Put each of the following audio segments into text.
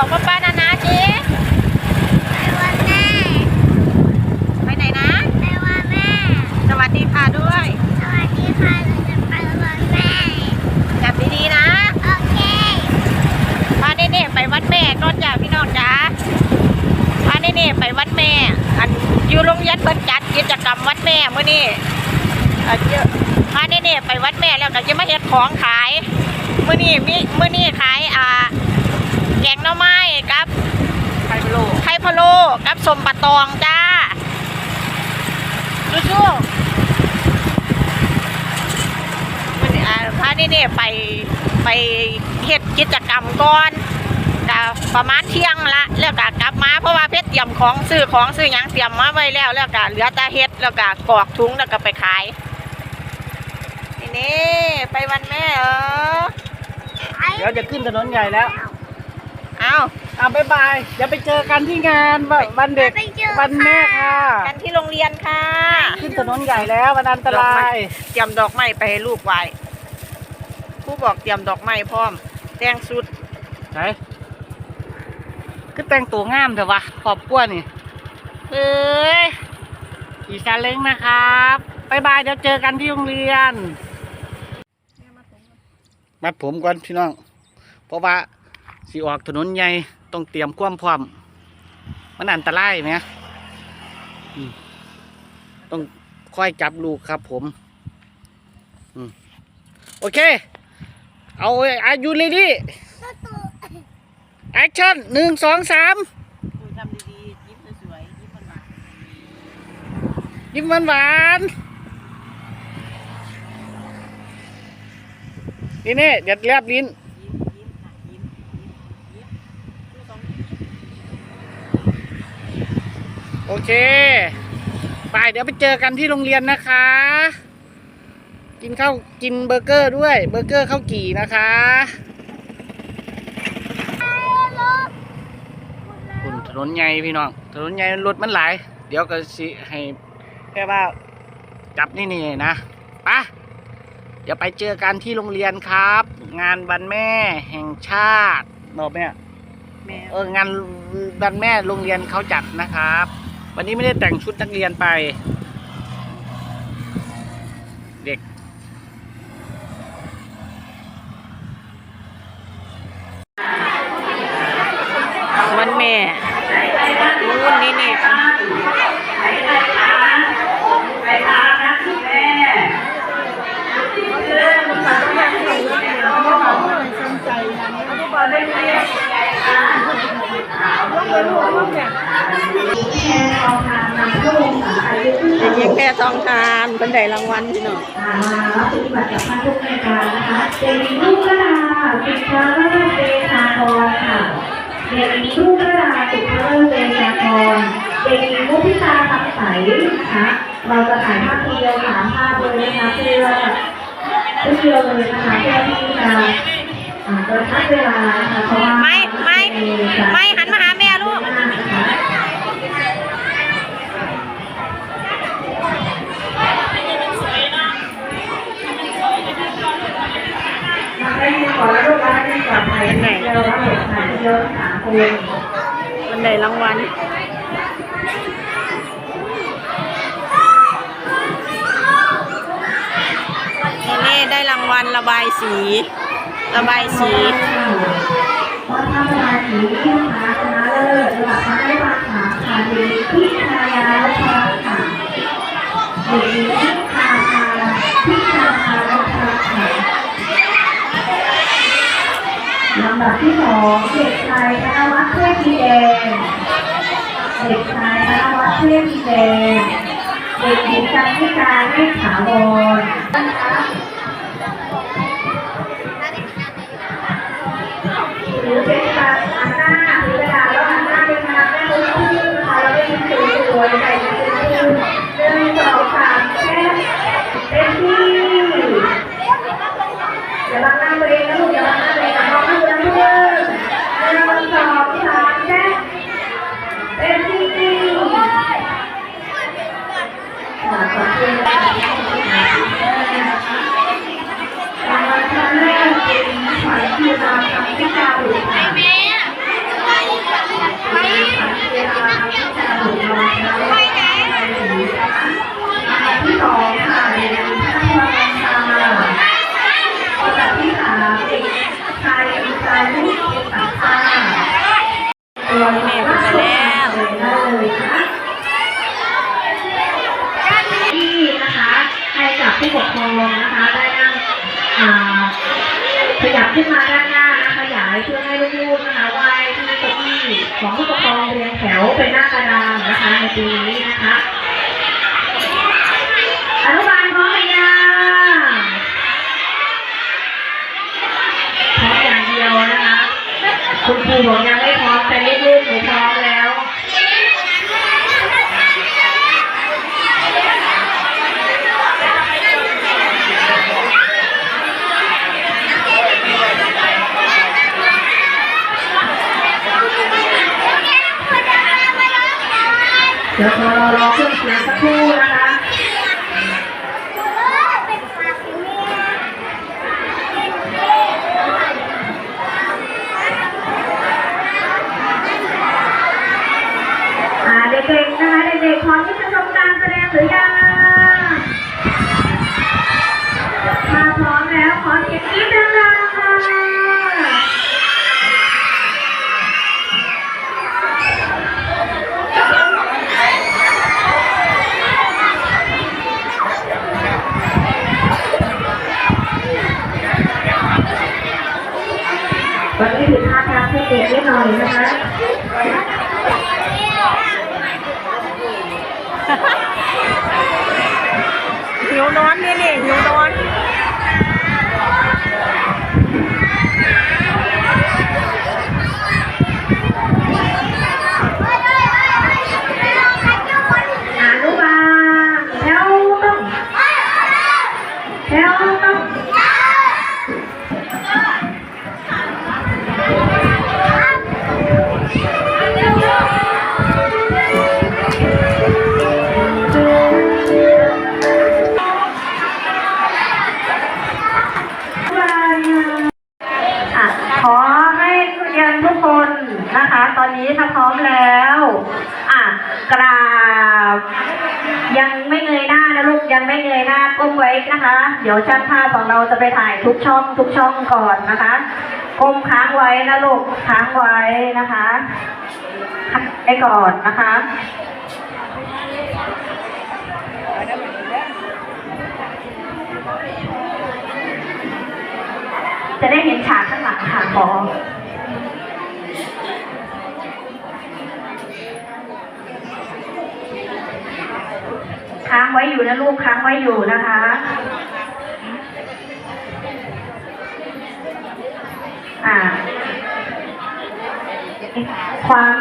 บอกป้าป้านานาจีไปวันแม่ ไปไหนนะ ไปวันแม่ สวัสดีค่ะด้วย สวัสดีค่ะเราจะไปวันแม่จับดีๆนะ โอเคพาเน่ๆไปวัดแม่ก่อนจ้าพี่น้องจ้าพาเน่ๆไปวัดแม่ อันอยู่โรงเรียนเพิ่นจัดกิจกรรมวัดแม่มื้อนี้อันเยอะพาเน่ๆไปวัดแม่แล้วก็จะมาเฮ็ดของขายมื้อนี้มีมื้อนี้ขายอ่า แกงหน่อไม้กับไข่พะโล้ไข่พะโล้กับสมปะตองจ้าสู้ๆมันอ่าพาเน่ๆไปไปเฮ็ดกิจกรรมก่อนก็ประมาณเที่ยงละแล้วก็กลับมาเพราะว่าเพชรเตรียมของซื้อของซื้อหยังเตรียมมาไว้แล้ว แล้วก็เหลือแต่เฮ็ดแล้วก็กรอกถุงแล้วก็ไปขายนี่นี่ไปวันแม่เออ เดี๋ยวจะขึ้นถนนใหญ่แล้วเอาอะบ๊ายบายเดี๋ยวไปเจอกันที่งานวันวันเด็กไปเจอวันแม่ค่ะ กันที่โรงเรียนค่ะขึ้นถนนใหญ่แล้ววันอันตรายเตรียมดอกไม้ไปให้ลูกไหว้ครูบอกเตรียมดอกไม้พร้อม แต่งสุดไหนก็แต่งตัวงามเถอะวะขอบกล้วยนี่เอ้ยอีซาเล้งนะครับบ๊ายบายเดี๋ยวเจอกันที่โรงเรียน มัดผมก่อนพี่น้อง เพราะว่า สิออกถนนใหญ่ต้องเตรียมความพร้อมมันอันตรายไหมอืมต้องค่อยจับลูกครับผมอืมโอเค เอาอายุเลยดิแอคชั่นหนึ่งสองสามทำดีๆยิ้มสวยๆยิ้มหวานยิ้มหวานหวานๆนี่นี่เดี๋ยวแลบลิ้น ๆยิ้มยิ้มค่ะยิ้มยิ้มยิ้มชูสอง โอ เคไปเดี๋ยวไปเจอกันที่โรงเรียนนะคะ กินข้าวกินเบอร์เกอร์ด้วย เบอร์เกอร์ข้าวกี่นะคะคุณถนนใหญ่พี่น้อง ถนนใหญ่รถมันหลาย เดี๋ยวก็สิให้แค่ว่าจับนี่นี่นะไปะเดี๋ยวไปเจอกันที่โรงเรียนครับ งานวันแม่แห่งชาติบอกแม่แม่เอองานวันแม่โรงเรียนเขาจัดนะครับ วันนี้ไม่ได้แต่งชุดนักเรียนไป เด็ก วันแม่รุ่นนี้นี่เด็กห ญิงแพรทองทานเป็นได้รางวัลพี่น้องมารับปฏิบัติกับท่านผู้ในการนะคะเด็กหญิงลูกกระดาสุภาเลิศเดชากรค่ะเด็กหญิงลูกกระดาสุภาเลิศเดชากรเด็กหญิงมุทิตาคำใสนะคะเราจะถ่ายภาพทีเดียวสามภาพเลยนะคะเพื่อเพื่อเดียวเลยนะคะเพื่อที่จะอ่ากระชับเวลานะคะเพราะว่าไม่ไม่ไม่ลูก นะคะ มาได้ยินก่อนแล้วลูกมาได้ยินก่อนถ่ายไหนเดียวแล้วถ่ายเดียวสา มคนมันได้รางวัลนี่ได้รางวัลระบายสี ระบายสีวัดพระบาสีที่พาชนะเลิศระดับพระได้มาขาขาดีพิชายาและพระขาเด็กหญิงพิชาพาพิชาพาและพระขา ลำดับที่สองเด็กชายธนวัฒน์เทพีแดง เด็กชายธนวัฒน์เทพีแดง เด็กหญิงจันทิกาเมฆถาวรนะคะหรือเป็น ¡Gracias! ของผู้ปกครองเรียงแถวเป็นหน้ากระดานนะคะในปีนี้นะคะอนุบาลพร้อมหรือยังพร้อมอย่างเดียวนะคะ คุณครูบอกยังไม่พร้อมแต่ลูกๆหนูพร้อมแล้ว เดี๋ยวรอรอเครื่องเสียงสักครู่นะคะ อ่าเด็กๆนะคะเด็กๆพร้อมที่จะชมการแสดงหรือยังถ้าพร้อมแล้วขอเสียงกรี๊ดดังๆค่ะวันนี้ผิดพลาดทางเทคนิคนิดหน่อยนะคะ หิวนอนนี่นี่ ขอให้นักเรียนทุกคนนะคะ ตอนนี้ถ้าพร้อมแล้วอะกราบยังไม่เงยหน้านะลูกยังไม่เงยหน้าก้มไว้นะคะ เดี๋ยวช่างภาพของเราจะไปถ่ายทุกช่อง ทุกช่องก่อนนะคะก้มค้างไว้นะลูกค้างไว้นะคะค้างไว้ก่อนนะคะ จะได้เห็นฉากข้างหลังค่ะขอค้างไว้อยู่นะลูกค้างไว้อยู่นะคะอ่า ความ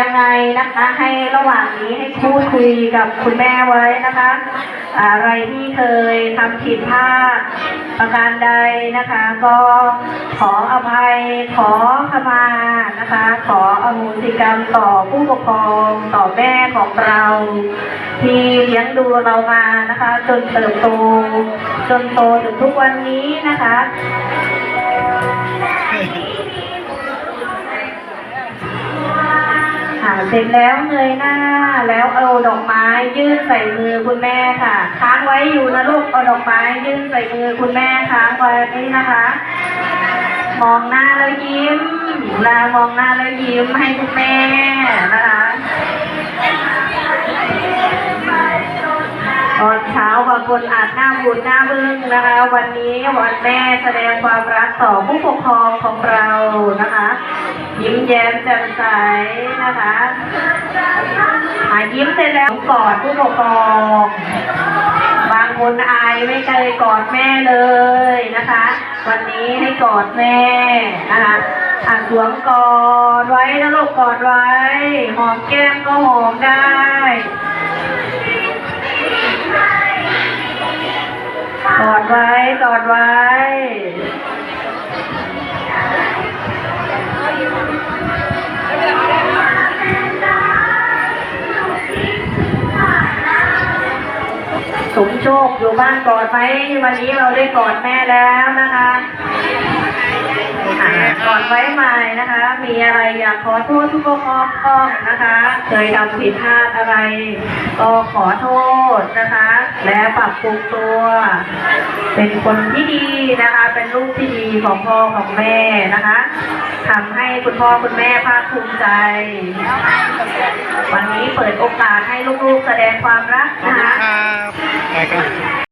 ยังไงนะคะให้ระหว่างนี้ให้พูดคุยกับคุณแม่ไว้นะคะ อะไรที่เคยทำผิดพลาดประการใดนะคะ ก็ขออภัยขอขมานะคะ ขออโหสิกรรมต่อผู้ปกครองต่อแม่ของเราที่เลี้ยงดูเรามานะคะ จนเติบโตจนโตถึงทุกวันนี้นะคะ เสร็จแล้วเงยหน้า แล้วเอาดอกไม้ยื่นใส่มือคุณแม่ค่ะ ค้างไว้อยู่นะลูกเอาดอกไม้ยื่นใส่มือคุณแม่ค้างไว้นี่นะคะ มองหน้าแล้วยิ้มลามองหน้าแล้วยิ้มให้คุณแม่นะคะ คนอาจหน้าบูดหน้าบึ้งนะคะ วันนี้วันแม่แสดงความรักต่อผู้ปกครองของเรานะคะ ยิ้มแย้มแจ่มใสนะคะหายิ้มเสร็จแล้วกอดผู้ปกครอง บางคนอายไม่เคยกอดแม่เลยนะคะ วันนี้ให้กอดแม่นะคะอะสวมกอดไว้นะลูกกอดไว้ หอมแก้มก็หอมได้ กอดไว้กอดไว้ สมโชคอยู่บ้านกอดไหมวันนี้เราได้กอดแม่แล้วนะคะ อ่าก่อนไว้ใหม่นะคะ มีอะไรอยากขอโทษทุกปกครองนะคะ เคยทำผิดพลาดอะไร ก็ขอโทษนะคะ และปรับปรุงตัว เป็นคนที่ดีนะคะ เป็นลูกที่ดีของพ่อของแม่นะคะทำให้คุณพ่อคุณแม่ภาคภูมิใจ วันนี้เปิดโอกาสให้ลูกๆแสดงความรักขอบนะคุณคะครับไปกัน